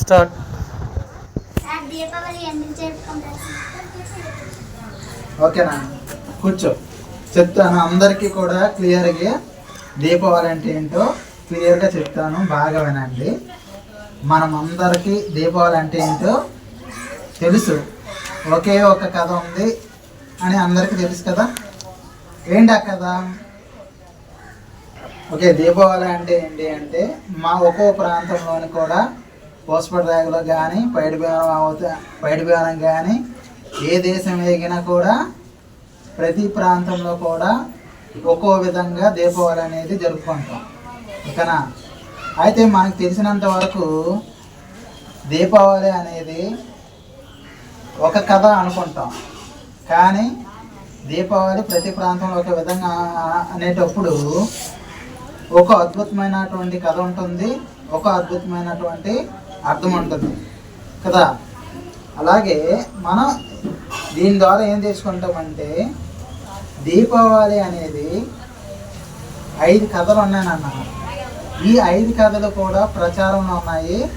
Start. ఓకేనా కూర్చో. చెప్తాను అందరికీ కూడా క్లియర్గా దీపావళి అంటే ఏంటో క్లియర్గా చెప్తాను బాగా వినండి. మనం అందరికీ దీపావళి అంటే ఏంటో తెలుసు. ఒకే ఒక కథ ఉంది అని అందరికీ తెలుసు కదా? ఏంటి ఆ కథ? ఓకే దీపావళి అంటే ఏంటి అంటే మా ఒక్కో ప్రాంతంలోని కూడా పోస్పర్ ర్యాగులో కానీ పైడి బియ్యం అవుతా పైడి బియ్యం కానీ ఏ దేశం వేగినా కూడా ప్రతి ప్రాంతంలో కూడా ఒక్కో విధంగా దీపావళి అనేది జరుపుకుంటాం. ఓకేనా? అయితే మనకు తెలిసినంత వరకు దీపావళి అనేది ఒక కథ అనుకుంటాం. కానీ దీపావళి ప్రతి ప్రాంతంలో ఒక విధంగా అనేటప్పుడు ఒక అద్భుతమైనటువంటి కథ ఉంటుంది. ఒక అద్భుతమైనటువంటి అర్థం ఉంటుంది కదా? అలాగే మనం దీని ద్వారా ఏం చేసుకుంటామంటే దీపావళి అనేది ఐదు కథలు ఉన్నాయన్న ఈ ఐదు కథలు కూడా ప్రచారంలో ఉన్నాయి.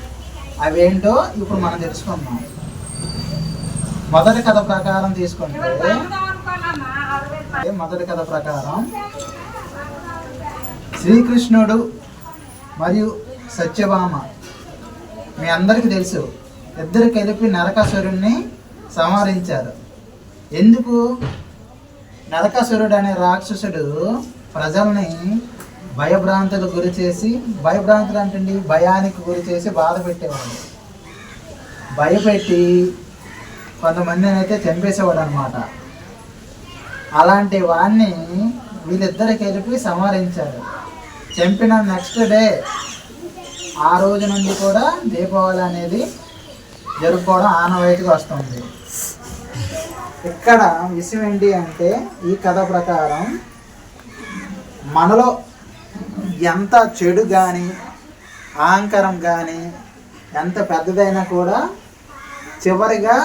అవేంటో ఇప్పుడు మనం తెలుసుకుందాం. మొదటి కథ ప్రకారం తీసుకుంటే మొదటి కథ ప్రకారం శ్రీకృష్ణుడు మరియు సత్యభామ మీ అందరికీ తెలుసు ఇద్దరు కలిపి నరకాసురుణ్ణి సంహరించారు. ఎందుకు? నరకాసురుడు అనే రాక్షసుడు ప్రజల్ని భయభ్రాంతులకు గురి చేసి భయభ్రాంతులు అంటండి భయానికి గురి చేసి బాధ పెట్టేవాడు. భయపెట్టి కొంతమందిని అయితే చంపేసేవాడు అనమాట అలాంటి వాణ్ణి వీళ్ళిద్దరు కలిపి సంహరించారు. చంపిన నెక్స్ట్ డే ఆ రోజు నుండి కూడా దీపావళి అనేది జరుపుకోవడం ఆనవాయితీగా వస్తుంది. ఇక్కడ విషయం ఏంటి అంటే ఈ కథ ప్రకారం మనలో ఎంత చెడు కానీ అహంకారం కానీ ఎంత పెద్దదైనా కూడా చివరిగా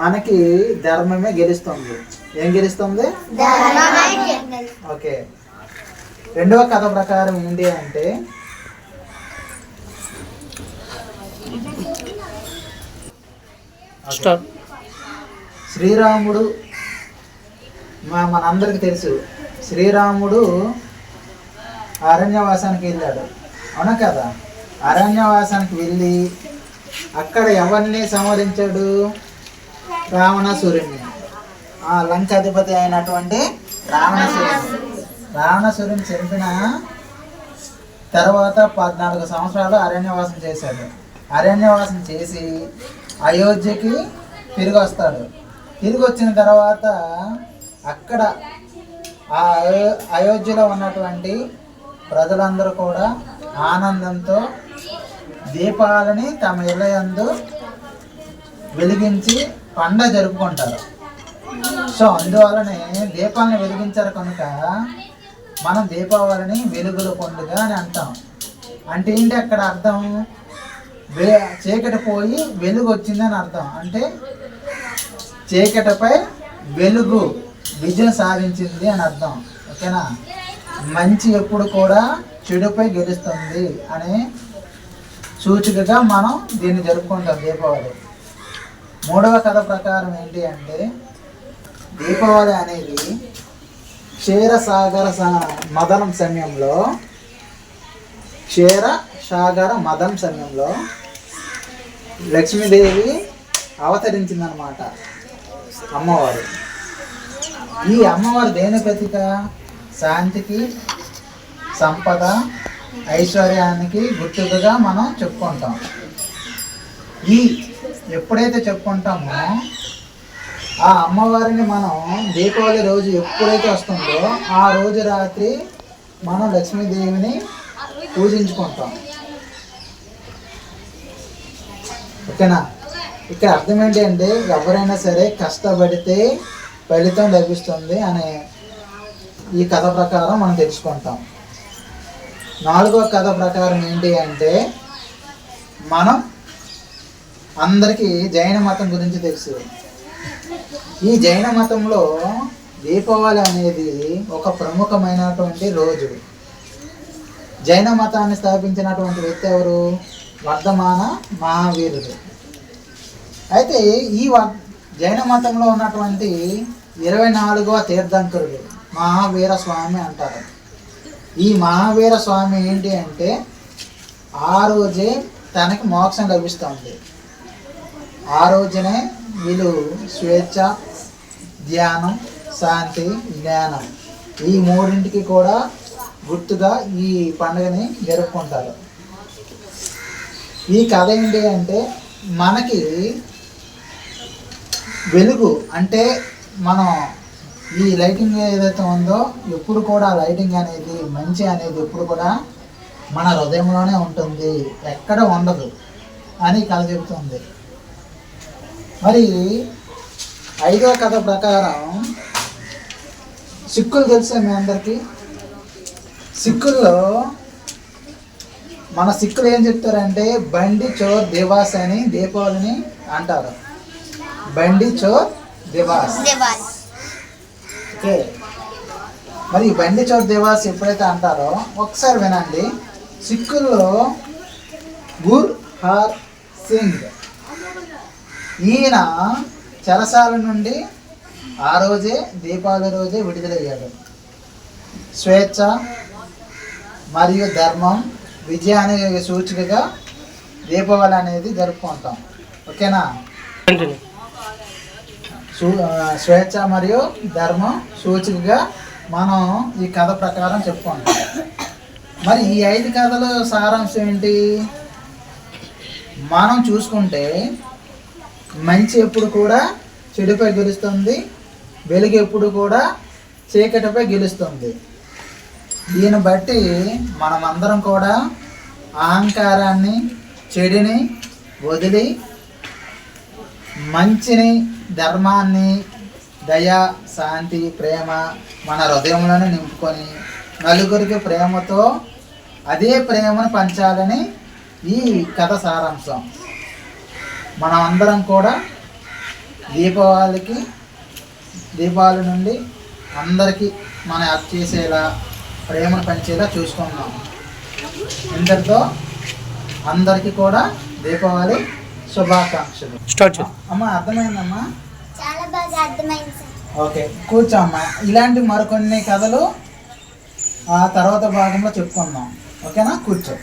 మనకి ధర్మమే గెలుస్తుంది. ఏం గెలుస్తుంది. ఓకే. రెండవ కథ ప్రకారం ఏంటి అంటే ఓకే. స్టార్ట్ శ్రీరాముడు మా మనందరికీ తెలుసు శ్రీరాముడు అరణ్యవాసానికి వెళ్ళాడు. అవునా కదా? అరణ్యవాసానికి వెళ్ళి అక్కడ ఎవరిని సంహరించాడు? రావణాసురుణ్ణి. ఆ లంకాధిపతి అయినటువంటి రావణాసురుని రావణాసురుని చంపిన తర్వాత పద్నాలుగు సంవత్సరాలు అరణ్యవాసం చేశాడు. అరణ్యవాసం చేసి అయోధ్యకి తిరిగి వస్తాడు తిరిగి వచ్చిన తర్వాత అక్కడ ఆ అయో- అయోధ్యలో ఉన్నటువంటి ప్రజలందరూ కూడా ఆనందంతో దీపాలని తమ ఇళ్ళయందు వెలిగించి పండగ జరుపుకుంటారు. సో అందువలనే దీపాలను వెలిగించారు కనుక మనం దీపావళిని వెలుగుల పండుగ అని అంటాం. అంటే ఏంటి అక్కడ అర్థం? వే చీకటి పోయి వెలుగు వచ్చిందని అర్థం. అంటే చీకటిపై వెలుగు విజయం సాధించింది అని అర్థం. ఓకేనా? మంచి ఎప్పుడు కూడా చెడుపై గెలుస్తుంది అనే సూచికగా మనం దీన్ని జరుపుకుంటాం దీపావళి. మూడవ కథ ప్రకారం ఏంటి అంటే దీపావళి అనేది క్షీరసాగర స- మదనం సమయంలో క్షీర సాగర మదం సమయంలో లక్ష్మీదేవి అవతరించిందనమాట అమ్మవారు. ఈ అమ్మవారు దేని ప్రతీక? శాంతికి సంపద ఐశ్వర్యానికి గుర్తుగా మనం చెప్పుకుంటాం. ఈ ఎప్పుడైతే చెప్పుకుంటామో ఆ అమ్మవారిని మనం దీపావళి రోజు ఎప్పుడైతే వస్తుందో ఆ రోజు రాత్రి మనం లక్ష్మీదేవిని పూజించుకుంటాం. ఓకేనా? ఇక్కడ అర్థం ఏంటి అంటే ఎవరైనా సరే కష్టపడితే ఫలితం లభిస్తుంది అనే ఈ కథ ప్రకారం మనం తెలుసుకుంటాం. నాలుగో కథ ప్రకారం ఏంటి అంటే మనం అందరికీ జైన మతం గురించి తెలుసు. ఈ జైన మతంలో దీపావళి అనేది ఒక ప్రముఖమైనటువంటి రోజు. జైన మతాన్ని స్థాపించినటువంటి వ్యక్తి ఎవరు? వర్ధమాన మహావీరుడు. అయితే ఈ వ- జైన మతంలో ఉన్నటువంటి ఇరవై నాలుగవ తీర్థంకరుడు మహావీర స్వామి అంటారు. ఈ మహావీర స్వామి ఏంటి అంటే ఆ రోజే తనకి మోక్షం లభిస్తుంది. ఆ రోజునే వీళ్ళు స్వేచ్ఛ ధ్యానం శాంతి జ్ఞానం ఈ మూడింటికి కూడా గుర్తుగా ఈ పండుగని జరుపుకుంటారు. ఈ కథ ఏంటి అంటే మనకి వెలుగు అంటే మనం ఈ లైటింగ్ ఏదైతే ఉందో ఎప్పుడు కూడా లైటింగ్ అనేది మంచి అనేది ఎప్పుడు కూడా మన హృదయంలోనే ఉంటుంది. ఎక్కడ ఉండదు అని కథ చెబుతుంది. మరి ఐదో కథ ప్రకారం సిక్కులు తెలుసా మీ అందరికీ? సిక్కుల్లో మన సిక్కులు ఏం చెప్తారంటే బండి చోర్ దివాస్ అని దీపావళిని అంటారు. బండి చోర్ దివాస్. ఓకే. మరి ఈ బండి చోర్ దివాస్ ఎప్పుడైతే అంటారో ఒకసారి వినండి. సిక్కుల్లో గుర్ హార్ సింగ్ ఈయన చెరసాల నుండి ఆ రోజే దీపావళి రోజే విడుదలయ్యాడు. స్వేచ్ఛ మరియు ధర్మం విజయానికి సూచికగా దీపావళి అనేది జరుపుకుంటాం. ఓకేనా? స్వేచ్ఛ మరియు ధర్మం సూచికగా మనం ఈ కథ ప్రకారం చెప్పుకుంటాం. మరి ఈ ఐదు కథల సారాంశం ఏంటి? మనం చూసుకుంటే మంచి ఎప్పుడు కూడా చెడుపై గెలుస్తుంది వెలుగు ఎప్పుడు కూడా చీకటిపై గెలుస్తుంది. దీన్ని బట్టి మనమందరం కూడా అహంకారాన్ని చెడుని వదిలి మంచిని ధర్మాన్ని దయ శాంతి ప్రేమ మన హృదయంలోనే నింపుకొని నలుగురికి ప్రేమతో అదే ప్రేమను పంచాలని ఈ కథ సారాంశం. మనం అందరం కూడా దీపావళికి దీపావళి నుండి అందరికీ మన యాప్ చేసేలా ప్రేమను పంచేలా చూసుకుందాం ఇంతటితో అందరికీ కూడా దీపావళి శుభాకాంక్షలు. స్టార్ట్ అమ్మ అర్థమైందమ్మా? చాలా బాగా అర్థమైంది ఓకే కూర్చోమ్మా. ఇలాంటి మరికొన్ని కథలు ఆ తర్వాత భాగంలో చెప్పుకుందాం. ఓకేనా? కూర్చో.